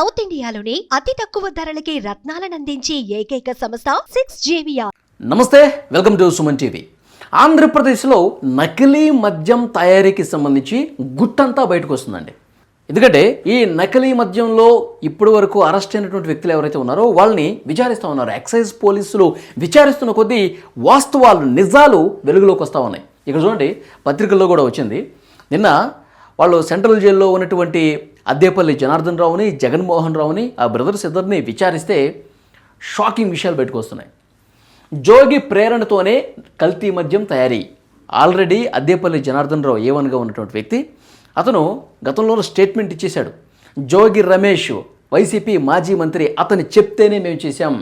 South ఇండియాలోని అతి తక్కువ ధరలకి రత్నాలనందించే ఏకైక సంస్థ సిక్స్ జేవియా నమస్తే వెల్కమ్ టు సుమన్ టీవీ. ఆంధ్రప్రదేశ్లో నకిలీ మద్యం తయారీకి సంబంధించి గుట్టంతా బయటకు వస్తుందండి. ఎందుకంటే ఈ నకిలీ మద్యంలో ఇప్పటి వరకు అరెస్ట్ అయినటువంటి వ్యక్తులు ఎవరైతే ఉన్నారో వాళ్ళని విచారిస్తూ ఉన్నారు. ఎక్సైజ్ పోలీసులు విచారిస్తున్న కొద్దీ వాస్తవాలు నిజాలు వెలుగులోకి వస్తూ ఉన్నాయి. ఇక్కడ చూడండి పత్రికల్లో కూడా వచ్చింది. నిన్న వాళ్ళు సెంట్రల్ జైల్లో ఉన్నటువంటి అద్దేపల్లి జనార్దన్ రావుని జగన్మోహన్ రావుని ఆ బ్రదర్స్ ఇద్దరిని విచారిస్తే షాకింగ్ విషయాలు పెట్టుకొస్తున్నాయి జోగి ప్రేరణతోనే కల్తీ మద్యం తయారీ. ఆల్రెడీ అద్దేపల్లి జనార్దన్ రావు ఏవన్గా ఉన్నటువంటి వ్యక్తి. అతను గతంలో స్టేట్మెంట్ ఇచ్చేశాడు. జోగి రమేష్ వైసీపీ మాజీ మంత్రి అతను చెప్తేనే మేము చేశాం.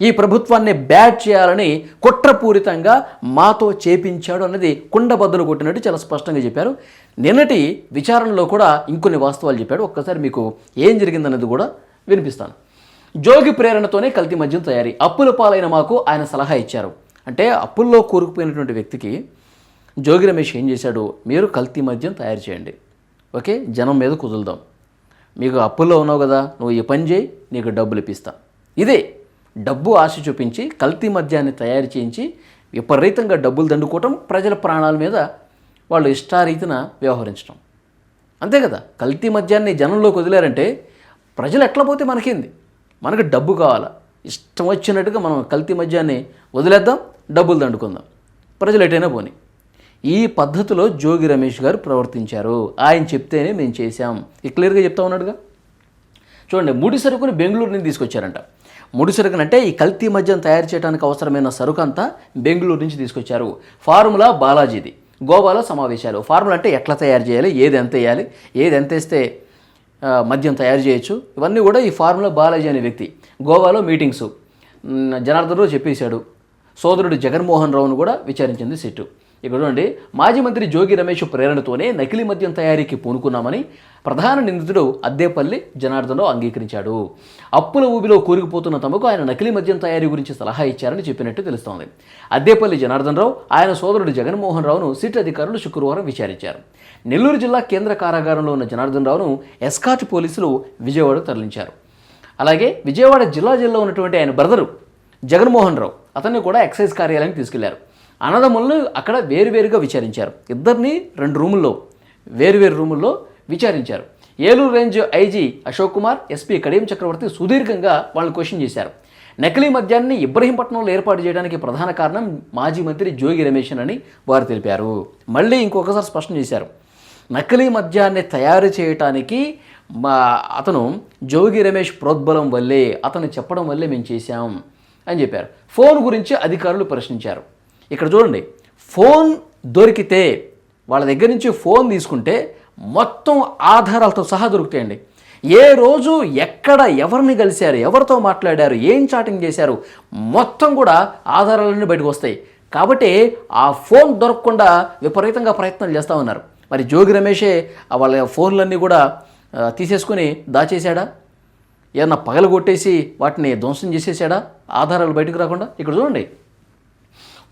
ఈ ప్రభుత్వాన్ని బ్యాట్ చేయాలని కుట్రపూరితంగా మాతో చేపించాడు అన్నది కుండబద్దలు కొట్టినట్టు చాలా స్పష్టంగా చెప్పారు. నిన్నటి విచారణలో కూడా ఇంకొన్ని వాస్తవాలు చెప్పాడు. ఒక్కసారి మీకు ఏం జరిగిందన్నది కూడా వినిపిస్తాను. జోగి ప్రేరణతోనే కల్తీ మద్యం తయారీ. అప్పుల పాలైన మాకు ఆయన సలహా ఇచ్చారు. అంటే అప్పుల్లో కూరుకుపోయినటువంటి వ్యక్తికి జోగి రమేష్ ఏం చేశాడు? మీరు కల్తీ మద్యం తయారు చేయండి. ఓకే? జనం మీద కుదులుదాం. మీకు అప్పుల్లో ఉన్నావు కదా నువ్వు ఈ పని చేయి నీకు డబ్బులు ఇప్పిస్తా. ఇదే డబ్బు ఆశ చూపించి కల్తీ మద్యాన్ని తయారు చేయించి విపరీతంగా డబ్బులు దండుకోవటం ప్రజల ప్రాణాల మీద వాళ్ళు ఇష్టారీతిన వ్యవహరించడం అంతే కదా? కల్తీ మద్యాన్ని జనంలోకి వదిలారంటే ప్రజలు ఎట్లా పోతే మనకేంది? మనకు డబ్బు కావాలా? ఇష్టం వచ్చినట్టుగా మనం కల్తీ మద్యాన్ని వదిలేద్దాం డబ్బులు దండుకుందాం. ప్రజలు ఎటైనా పోని. ఈ పద్ధతిలో జోగి రమేష్ గారు ప్రవర్తించారు. ఆయన చెప్తేనే మేము చేశాం. ఇది క్లియర్గా చెప్తా ఉన్నాడుగా? చూడండి ముడి సరుకుని బెంగళూరు నుంచి తీసుకొచ్చారంట. ముడి సరుకుని అంటే ఈ కల్తీ మద్యం తయారు చేయడానికి అవసరమైన సరుకు అంతా బెంగళూరు నుంచి తీసుకొచ్చారు. ఫార్ములా బాలాజీది. గోవాలో సమావేశాలు. ఫార్ములా అంటే ఎట్లా తయారు చేయాలి ఏది ఎంత వేయాలి ఏది ఎంత వేస్తే మద్యం తయారు చేయొచ్చు. ఇవన్నీ కూడా ఈ ఫార్ములా బాలాజీ అనే వ్యక్తి. గోవాలో మీటింగ్స్. జనార్దన్ రావు చెప్పేశాడు. సోదరుడు జగన్మోహన్ రావును కూడా విచారించింది సిట్టు. ఇక్కడ చూడండి మాజీ మంత్రి జోగి రమేష్ ప్రేరణతోనే నకిలీ మద్యం తయారీకి పూనుకున్నామని ప్రధాన నిందితుడు అద్దేపల్లి జనార్దన్ రావు అంగీకరించాడు. అప్పుల ఊబిలో కూరుకుపోతున్న తమకు ఆయన నకిలీ మద్యం తయారీ గురించి సలహా ఇచ్చారని చెప్పినట్టు తెలుస్తోంది. అద్దేపల్లి జనార్దన్ రావు ఆయన సోదరుడు జగన్మోహన్ రావును సిట్ అధికారులు శుక్రవారం విచారించారు. నెల్లూరు జిల్లా కేంద్ర కారాగారంలో ఉన్న జనార్దన్ రావును ఎస్కాట్ పోలీసులు విజయవాడకు తరలించారు. అలాగే విజయవాడ జిల్లా జైల్లో ఉన్నటువంటి ఆయన బ్రదరు జగన్మోహన్ రావు అతన్ని కూడా ఎక్సైజ్ కార్యాలయానికి తీసుకెళ్ళారు. అన్నదమ్ములను అక్కడ వేరువేరుగా విచారించారు. ఇద్దరిని రెండు రూముల్లో వేరువేరు రూముల్లో విచారించారు. Eluru range IG Ashok Kumar SP Kadiyam Chakravarthi సుదీర్ఘంగా వాళ్ళని క్వశ్చన్ చేశారు. నకిలీ మద్యాన్ని ఇబ్రహీంపట్నంలో ఏర్పాటు చేయడానికి ప్రధాన కారణం మాజీ మంత్రి జోగి రమేష్ అని వారు తెలిపారు. మళ్ళీ ఇంకొకసారి స్పష్టం చేశారు. నకిలీ మద్యాన్ని తయారు చేయటానికి మా అతను జోగి రమేష్ ప్రోద్బలం వల్లే అతను చెప్పడం వల్లే మేము చేశాం అని చెప్పారు. ఫోన్ గురించి అధికారులు ప్రశ్నించారు. ఇక్కడ చూడండి ఫోన్ దొరికితే వాళ్ళ దగ్గర నుంచి ఫోన్ తీసుకుంటే మొత్తం ఆధారాలతో సహా దొరుకుతాయండి. ఏ రోజు ఎక్కడ ఎవరిని కలిశారు ఎవరితో మాట్లాడారు ఏం చాటింగ్ చేశారు మొత్తం కూడా ఆధారాలన్నీ బయటకు వస్తాయి. కాబట్టి ఆ ఫోన్ దొరకకుండా విపరీతంగా ప్రయత్నాలు చేస్తూ ఉన్నారు. మరి జోగి రమేషే వాళ్ళ ఫోన్లన్నీ కూడా తీసేసుకుని దాచేశాడా? ఏమన్నా పగలగొట్టేసి వాటిని ధ్వంసం చేసేసాడా? ఆధారాలు బయటకు రాకుండా? ఇక్కడ చూడండి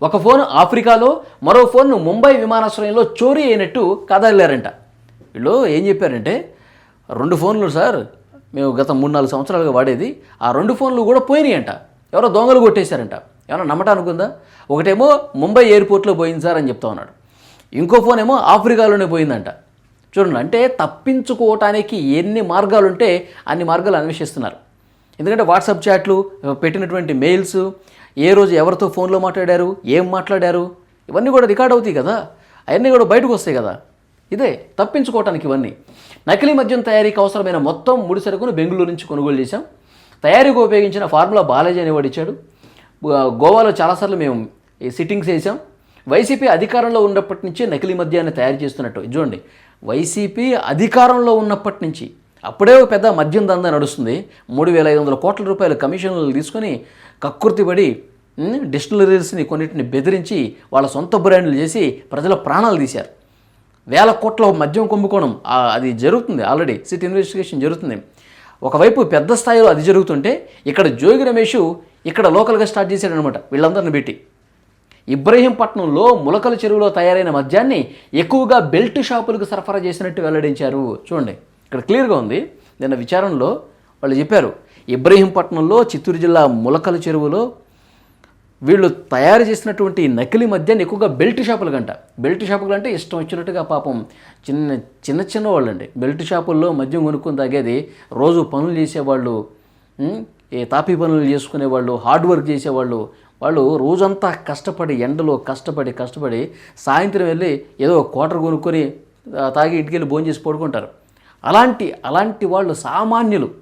ఒక ఫోన్ ఆఫ్రికాలో మరో ఫోన్ను ముంబై విమానాశ్రయంలో చోరీ అయినట్టు కదలారంట వీళ్ళు ఏం చెప్పారంటే రెండు ఫోన్లు సార్ మేము గత మూడు నాలుగు సంవత్సరాలుగా వాడేది ఆ రెండు ఫోన్లు కూడా పోయినాయంట. ఎవరో దొంగలు కొట్టేశారంట. ఏమన్నా నమ్మటానికి ఉందా ఒకటేమో ముంబై ఎయిర్పోర్ట్లో పోయింది సార్ అని చెప్తా ఉన్నాడు. ఇంకో ఫోన్ ఏమో ఆఫ్రికాలోనే పోయిందంట. చూడండి అంటే తప్పించుకోవటానికి ఎన్ని మార్గాలుంటే అన్ని మార్గాలు అన్వేషిస్తున్నారు. ఎందుకంటే వాట్సాప్ చాట్లు పెట్టినటువంటి మెయిల్స్ ఏ రోజు ఎవరితో ఫోన్లో మాట్లాడారు ఏం మాట్లాడారు ఇవన్నీ కూడా రికార్డ్ అవుతాయి కదా. అవన్నీ కూడా బయటకు వస్తాయి కదా. ఇదే తప్పించుకోవటానికి ఇవన్నీ. నకిలీ మద్యం తయారీకి అవసరమైన మొత్తం ముడి సరుకును బెంగళూరు నుంచి కొనుగోలు చేశాం. తయారీకి ఉపయోగించిన ఫార్ములా బాలాజీ అనేవాడు ఇచ్చాడు. గోవాలో చాలాసార్లు మేము ఈ సిట్టింగ్స్ వేసాం వైసీపీ అధికారంలో ఉన్నప్పటి నుంచి నకిలీ మద్యాన్ని తయారు చేస్తున్నట్టు. చూడండి వైసీపీ అధికారంలో ఉన్నప్పటి నుంచి అప్పుడే ఒక పెద్ద మద్యం దందా నడుస్తుంది. మూడు వేల ఐదు వందల కోట్ల రూపాయల కమిషన్లు తీసుకొని కక్కుర్తిపడి ఉమ్, డిస్టిలరీస్ని కొన్నిటిని బెదిరించి వాళ్ళ సొంత బ్రాండ్లు చేసి ప్రజల ప్రాణాలు తీశారు. వేల కోట్ల మద్యం కుంభకోణం అది జరుగుతుంది ఆల్రెడీ సిటీ ఇన్వెస్టిగేషన్ జరుగుతుంది. ఒకవైపు పెద్ద స్థాయిలో అది జరుగుతుంటే ఇక్కడ జోగి రమేష్ ఇక్కడ లోకల్గా స్టార్ట్ చేశాడనమాట వీళ్ళందరిని పెట్టి. ఇబ్రహీంపట్నంలో ములకల చెరువులో తయారైన మద్యాన్ని ఎక్కువగా బెల్ట్ షాపులకు సరఫరా చేసినట్టు వెల్లడించారు. చూడండి. ఇక్కడ క్లియర్గా ఉంది. నిన్న విచారణలో వాళ్ళు చెప్పారు ఇబ్రహీంపట్నంలో చిత్తూరు జిల్లా ములకల చెరువులో వీళ్ళు తయారు చేసినటువంటి నకిలీ మద్యాన్ని ఎక్కువగా బెల్ట్ షాపులు కంట బెల్ట్ షాపులు అంటే ఇష్టం వచ్చినట్టుగా పాపం చిన్న చిన్న చిన్న వాళ్ళండి. బెల్ట్ షాపుల్లో మద్యం కొనుక్కొని తాగేది రోజు పనులు చేసేవాళ్ళు ఏ తాపీ పనులు చేసుకునేవాళ్ళు హార్డ్ వర్క్ చేసేవాళ్ళు. వాళ్ళు రోజంతా కష్టపడి ఎండలో కష్టపడి కష్టపడి సాయంత్రం వెళ్ళి ఏదో క్వార్టర్ కొనుక్కొని తాగి ఇంటికి వెళ్ళి భోజనం చేసి పడుకుంటారు. అలాంటి అలాంటి వాళ్ళు సామాన్యులు.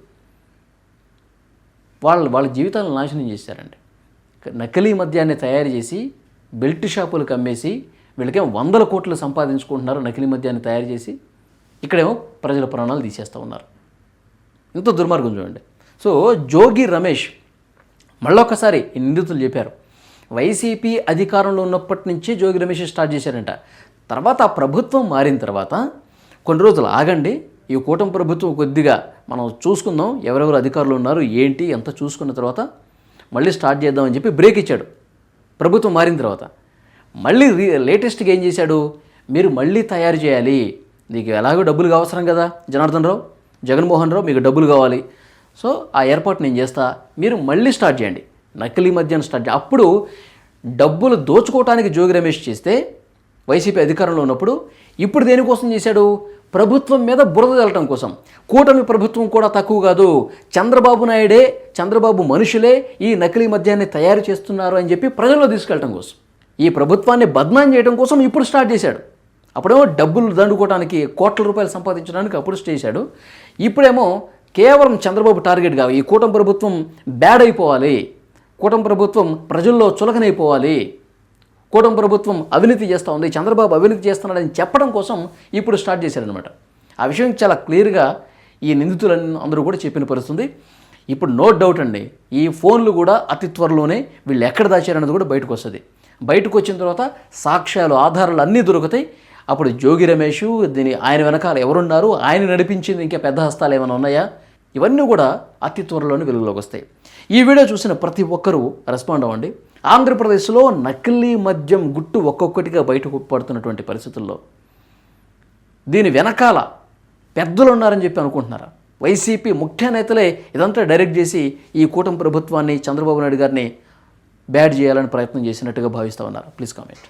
వాళ్ళు వాళ్ళ జీవితాలను నాశనం చేశారండి. నకిలీ మద్యాన్ని తయారు చేసి బెల్ట్ షాపులకు అమ్మేసి వీళ్ళకేమో వందల కోట్లు సంపాదించుకుంటున్నారు నకిలీ మద్యాన్ని తయారు చేసి ఇక్కడేమో ప్రజల ప్రాణాలు తీసేస్తూ ఉన్నారు. ఇంత దుర్మార్గం చూడండి. సో జోగి రమేష్ మళ్ళొకసారి నిందితులు చెప్పారు. వైసీపీ అధికారంలో ఉన్నప్పటి నుంచి జోగి రమేష్ స్టార్ట్ చేశారంట. తర్వాత ప్రభుత్వం మారిన తర్వాత కొన్ని రోజులు ఆగండి ఈ కూటమి ప్రభుత్వం కొద్దిగా మనం చూసుకుందాం. ఎవరెవరు అధికారులు ఉన్నారు ఏంటి ఎంత చూసుకున్న తర్వాత మళ్ళీ స్టార్ట్ చేద్దామని చెప్పి బ్రేక్ ఇచ్చాడు. ప్రభుత్వం మారిన తర్వాత. మళ్ళీ రీ లేటెస్ట్గా ఏం చేశాడు? మీరు మళ్ళీ తయారు చేయాలి. నీకు ఎలాగో డబ్బులు అవసరం కదా జనార్దన్ రావు. జగన్మోహన్ రావు మీకు డబ్బులు కావాలి. సో ఆ ఏర్పాటు నేను చేస్తా. మీరు మళ్ళీ స్టార్ట్ చేయండి. నకిలీ మధ్యాహ్నం స్టార్ట్ చేయండి అప్పుడు డబ్బులు దోచుకోవటానికి జోగి రమేష్ చేస్తే వైసీపీ అధికారంలో ఉన్నప్పుడు ఇప్పుడు దేనికోసం చేశాడు? ప్రభుత్వం మీద బురద తెలటం కోసం. కూటమి ప్రభుత్వం కూడా తక్కువ కాదు. చంద్రబాబు నాయుడే చంద్రబాబు మనుషులే ఈ నకిలీ మద్యాన్ని తయారు చేస్తున్నారు అని చెప్పి ప్రజల్లో తీసుకెళ్ళటం కోసం. ఈ ప్రభుత్వాన్ని బద్నాం చేయడం కోసం ఇప్పుడు స్టార్ట్ చేశాడు. అప్పుడేమో డబ్బులు దండుకోవడానికి కోట్ల రూపాయలు సంపాదించడానికి అప్పుడు చేశాడు. ఇప్పుడేమో కేవలం చంద్రబాబు టార్గెట్ కావు ఈ కూటమి ప్రభుత్వం బ్యాడ్ అయిపోవాలి. కూటమి ప్రభుత్వం ప్రజల్లో చులకనైపోవాలి. కూటమి ప్రభుత్వం అవినీతి చేస్తూ ఉంది చంద్రబాబు అవినీతి చేస్తున్నాడని చెప్పడం కోసం ఇప్పుడు స్టార్ట్ చేశారనమాట ఆ విషయం చాలా క్లియర్గా ఈ నిందితులని అందరూ కూడా చెప్పిన పరిస్థితుంది. ఇప్పుడు నో డౌట్ అండి ఈ ఫోన్లు కూడా అతి త్వరలోనే వీళ్ళు ఎక్కడ దాచారన్నది కూడా బయటకు వస్తుంది. బయటకు వచ్చిన తర్వాత సాక్ష్యాలు ఆధారాలు అన్నీ దొరుకుతాయి. అప్పుడు జోగి రమేష్ దీని ఆయన వెనకాల ఎవరున్నారు ఆయన నడిపించింది ఇంకా పెద్ద హస్తాలు ఏమైనా ఉన్నాయా? ఇవన్నీ కూడా అతి త్వరలోనే వెలుగులోకి వస్తాయి. ఈ వీడియో చూసిన ప్రతి ఒక్కరూ రెస్పాండ్ అవ్వండి. ఆంధ్రప్రదేశ్లో నకిలీ మద్యం గుట్టు ఒక్కొక్కటిగా బయటకు పడుతున్నటువంటి పరిస్థితుల్లో దీని వెనకాల పెద్దలు ఉన్నారని చెప్పి అనుకుంటున్నారా? వైసీపీ ముఖ్య నేతలే ఇదంతా డైరెక్ట్ చేసి ఈ కూటమి ప్రభుత్వాన్ని చంద్రబాబు నాయుడు గారిని బ్యాడ్ చేయాలని ప్రయత్నం చేసినట్టుగా భావిస్తూ ఉన్నారు. Please comment.